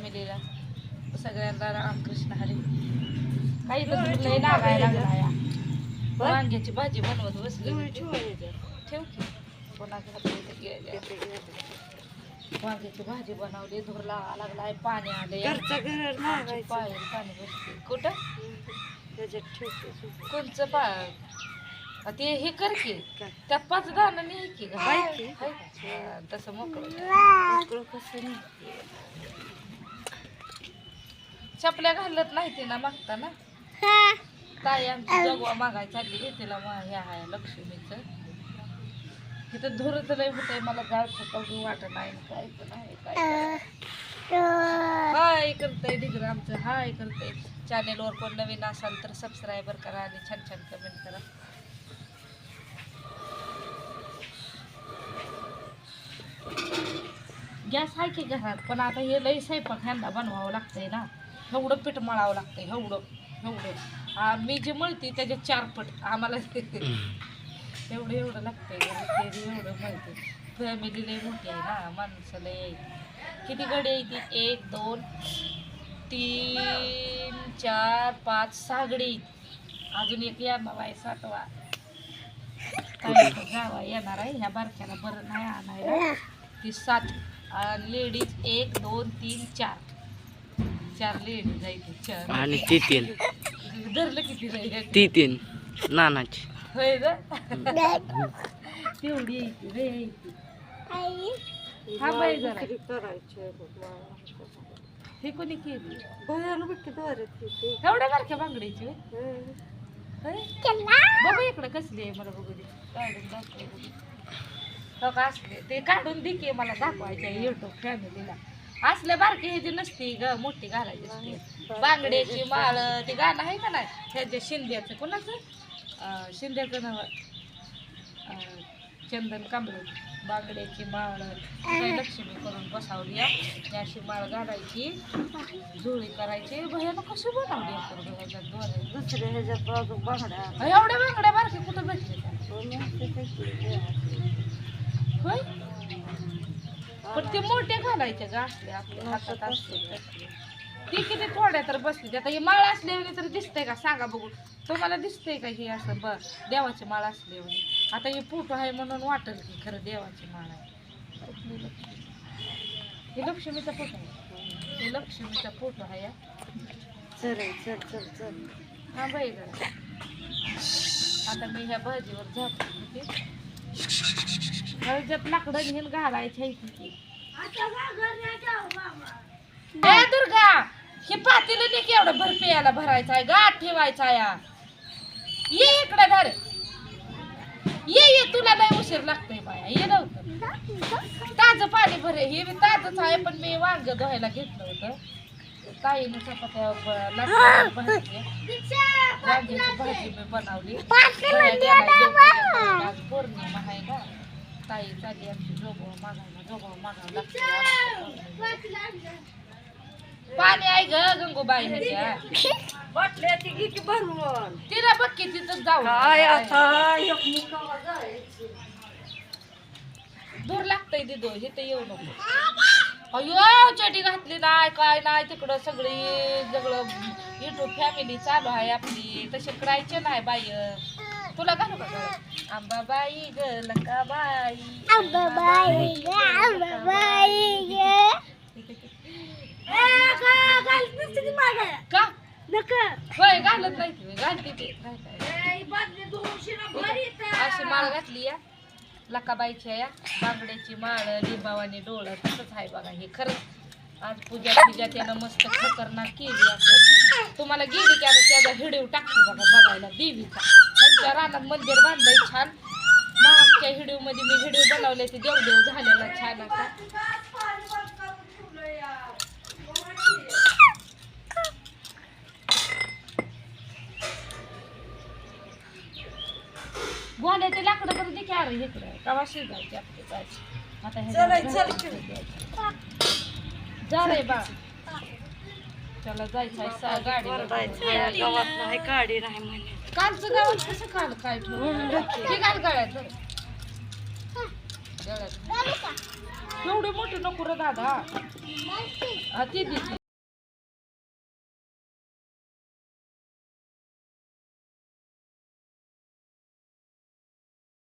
फॅमिलीला. सगळ्यांना रामकृष्ण हरी. काही लय लागायला लागला या. वांग्याची भाजी बनवत बसली. ठेव की. वांग्याची भाजी बनवली. धूर लावा लागलाय. पाणी आले पाणी बसते कुठं? कोणचं पा ते हे कर की? त्यात पाच दाणं नाही की तसं मोकळं मोकळं कसं नाही. चपल्या घालत नाही ते ना मागता ना ताई आमची जगवा मागाय चालली तिला हे आहे लक्ष्मीचं. तिथं धुरच लय होतंय मला गाळ फुटवू वाटत नाही काय पण आहे काय हाय करतंय डिग्र आमचं हाय करतंय. चॅनेलवर कोण नवीन असाल तर सबस्क्रायबर करा आणि छान छान कमेंट करा. गॅस आहे की घरात? पण आता हे लई स्वयंपाक ह्यांना बनवावं लागतंय ना. एवढं पीठ मळावं लागतंय एवढं एवढं. आ, मी जे मळते त्याच्या चार पट आम्हाला एवढं एवढं लागतंय ते एवढं मळते. फॅमिली लई मोठी आहे ना माणसं आहे किती गडी आहे ती एक दोन तीन चार पाच सहा गडी आहेत. अजून एक येणार आहे सातवा. काय जावा येणार आहे ह्या बारक्याला बरं नाही आणायला. ती सात. लेडीज एक दोन तीन चार. चार चार आणि ती तीन धरलं किती नाही ती तीन नानाची होय तेवढी यायची हा जरा. हे कोणी केली. एवढ्या? हं. होय? बघू इकडं कसली आहे मला बघू दे काढून दाखव बघू. हो का असले ते काढून दे की मला दाखवायचे आहे युट्यूब फॅमिलीला असल्या बारकी ह्याची नसती ग मोठी घालायची असते. बांगड्याची माळ ते गाणं आहे का नाही? ह्याच्या शिंद्याचं कोणाचं? शिंद्याचं नाव चंदन कांबळे. बांगड्याची माळ लक्ष्मी करून बसावली अशी माळ घालायची जुळी करायची. भयानं कशी बनवली आपण ह्याच्यात? दुसऱ्या बांगड्या. एवढ्या बांगड्या बारक्या कुठं भेटले त्या? दोन असते त्याची. होय पण ते मोठे घालायचे ग असले आपल्या हातात असले. ती किती थोड्या तर बसली. आता ही माळ असल्याने तर दिसतंय का? सांगा बघू. तुम्हाला दिसतंय का ही असं? ब देवाची माळ असल्याने आता ही फोटो आहे म्हणून वाटेल की खरं देवाची माळ आहे? ही लक्ष्मीचा फोटो आहे. ही लक्ष्मीचा फोटो आहे. चल चल चल चल. हा बाई जरा आता मी ह्या भाजीवर होते हळदीत लाकडं घेऊन घालायची आहे ए दुर्गा हे पातेलं नाही की एवढं भर पेयाला भरायचं आहे? गाठ ठेवायचा आहे हा. ये इकडे धर. ये ये तुला नाही उशीर लागतोय बाया. ये लवकर. ताजं पाणी भरे. हे बी ताजंच आहे पण मी वांग धुवायला घेतलं होतं. ताईने चपात्या भाजी मी बनवली बाया गेल्या जेवण. आज पौर्णिमा आहे ना ताई चालली आमची जोगवा मागायला जोगवा मागावं लागतं पाणी आहे ग गंगूबाई ह्याच्या बाटल्या ती घे की भरून. तिला बघ की तिथं जाऊ काय आता? जायचं दूर लागतंय दिदो इथं येऊ नको. अयो चटी घातली नाही काय नाही तिकडं सगळी सगळं युट्यूब फॅमिली चालू आहे आपली. तसे करायचे नाही बाई. तुला घालू का? आंबाबाई ग लंकाबाई. आंबाबाई का होय घालत नाही ती, घालते ते. अशी माळ घातली या. लकाबाईच्या या बांगड्याची माळ लिंबावानी डोळं तसंच आहे बघा हे खरंच. आज पूजा पूजा त्यानं मस्त खतरनाक केली असं तुम्हाला गेली की आता त्याचा व्हिडिओ टाकते बघा बघायला देवीचा. त्यांच्या रानात मंदिर बांधलंय छान. मागच्या व्हिडिओमध्ये मी व्हिडिओ बनवले ते देवदेव झालेला छान असा गोल्या ते लाकडं बरं दे की अरे इकडं. कवा शिजायची आपली भाजी? आता हे चला, झालं चल. द्यायचं. जा रे बा. चला जायचं आहे सा- गाडीवर जायचं गावात नाही गाडी नाही म्हणे. कालचं गावात कसं काल काय ठेवलं? हे घाल गळ्यात. बरं. गळ्यात. एवढे मोठे नको रे दादा. हा ती देते